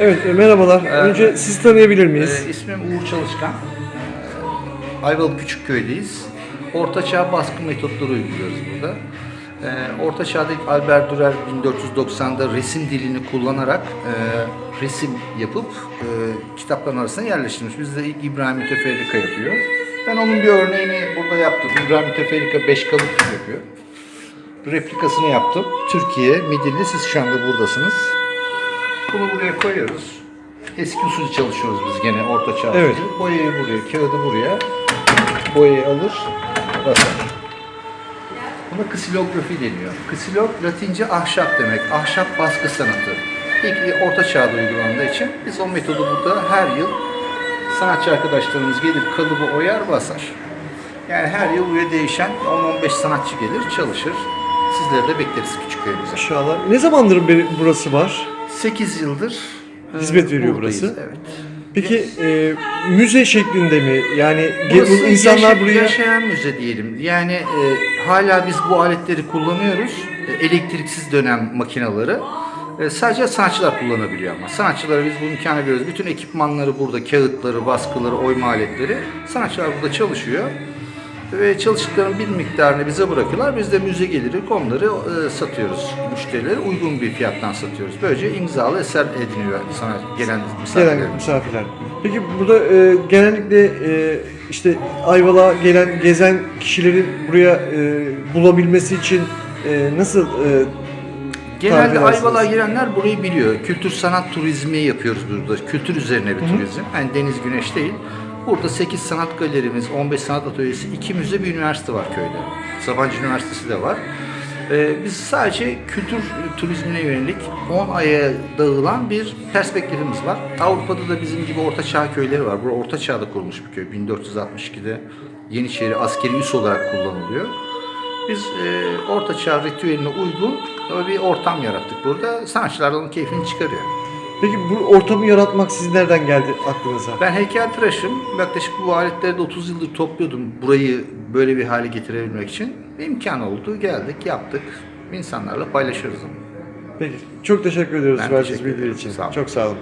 Evet, e, merhabalar. Önce sizi tanıyabilir miyiz? Ee, ismim Uğur Çalışkan. Ee, Ayvalık Küçükköy'deyiz. Orta Çağ baskı metotları uyguluyoruz burada. Ee, Orta Çağ'da ilk Albert Dürer 1490'da resim dilini kullanarak e, resim yapıp e, kitapların arasına yerleştirmiş. Bizde ilk İbrahim Müteferrika yapıyor. Ben onun bir örneğini burada yaptım. İbrahim Müteferrika beş kalıp yapıyor. Replikasını yaptım. Türkiye, Midilli, siz şu anda buradasınız. Bunu buraya koyuyoruz. Eski usulü çalışıyoruz biz gene orta çağ Evet. usulü. Boyayı buraya, kağıdı buraya. Boyayı alır, basar. Buna ksilografi deniyor. Ksilog Latince ahşap demek. Ahşap baskı sanatı. İlk orta çağda uygulandığı için biz o metodu burada her yıl sanatçı arkadaşlarımız gelir kalıbı oyar basar. Yani her yıl buraya değişen 10-15 sanatçı gelir çalışır. Sizleri de bekleriz küçük köyümüze. İnşallah. Ne zamandır burası var? 8 yıldır e, Hizmet veriyor buradayız, burası. Evet. Peki e, müze şeklinde mi? Yani Burası bu insanlar yaşa- buraya yaşayan müze diyelim. Yani e, hala biz bu aletleri kullanıyoruz. E, elektriksiz dönem makineleri. E, sadece sanatçılar kullanabiliyor ama. Sanatçılara biz bu imkanı veriyoruz. Bütün ekipmanları burada, kağıtları, baskıları, oyma aletleri. Sanatçılar burada çalışıyor. Ve çalıştıklarının bir miktarını bize bırakıyorlar. Biz de müze geliri onları e, satıyoruz. Müşterilere uygun bir fiyattan satıyoruz. Böylece imzalı eser ediniyor sana gelen gelen misafirlerimiz. misafirler. Peki burada e, genellikle e, işte Ayvalık'a gelen gezen kişilerin buraya e, bulabilmesi için e, nasıl e, Genelde? Ayvalık'a girenler burayı biliyor. Kültür sanat turizmi yapıyoruz burada. Kültür üzerine bir turizm. Yani deniz güneş değil. Burada 8 sanat galerimiz, 15 sanat atölyesi, 2 müze, bir üniversite var köyde. Sabancı Üniversitesi de var. Ee, biz sadece kültür turizmine yönelik 10 aya dağılan bir perspektifimiz var. Avrupa'da da bizim gibi orta çağ köyleri var. Burası orta çağda kurulmuş bir köy. 1462'de Yeniçeri askeri üs olarak kullanılıyor. Biz e, orta çağ ritüeline uygun bir ortam yarattık burada. Sanatçılar onun keyfini çıkarıyor. Peki bu ortamı yaratmak sizin nereden geldi aklınıza? Ben heykeltıraşım. Yaklaşık bu aletleri de 30 yıldır topluyordum. Burayı böyle bir hale getirebilmek için. İmkan oldu. Geldik, yaptık. İnsanlarla paylaşırız onu. Peki çok teşekkür ediyoruz verdiğiniz bilgiler için. Sağ olun. Çok sağ olun.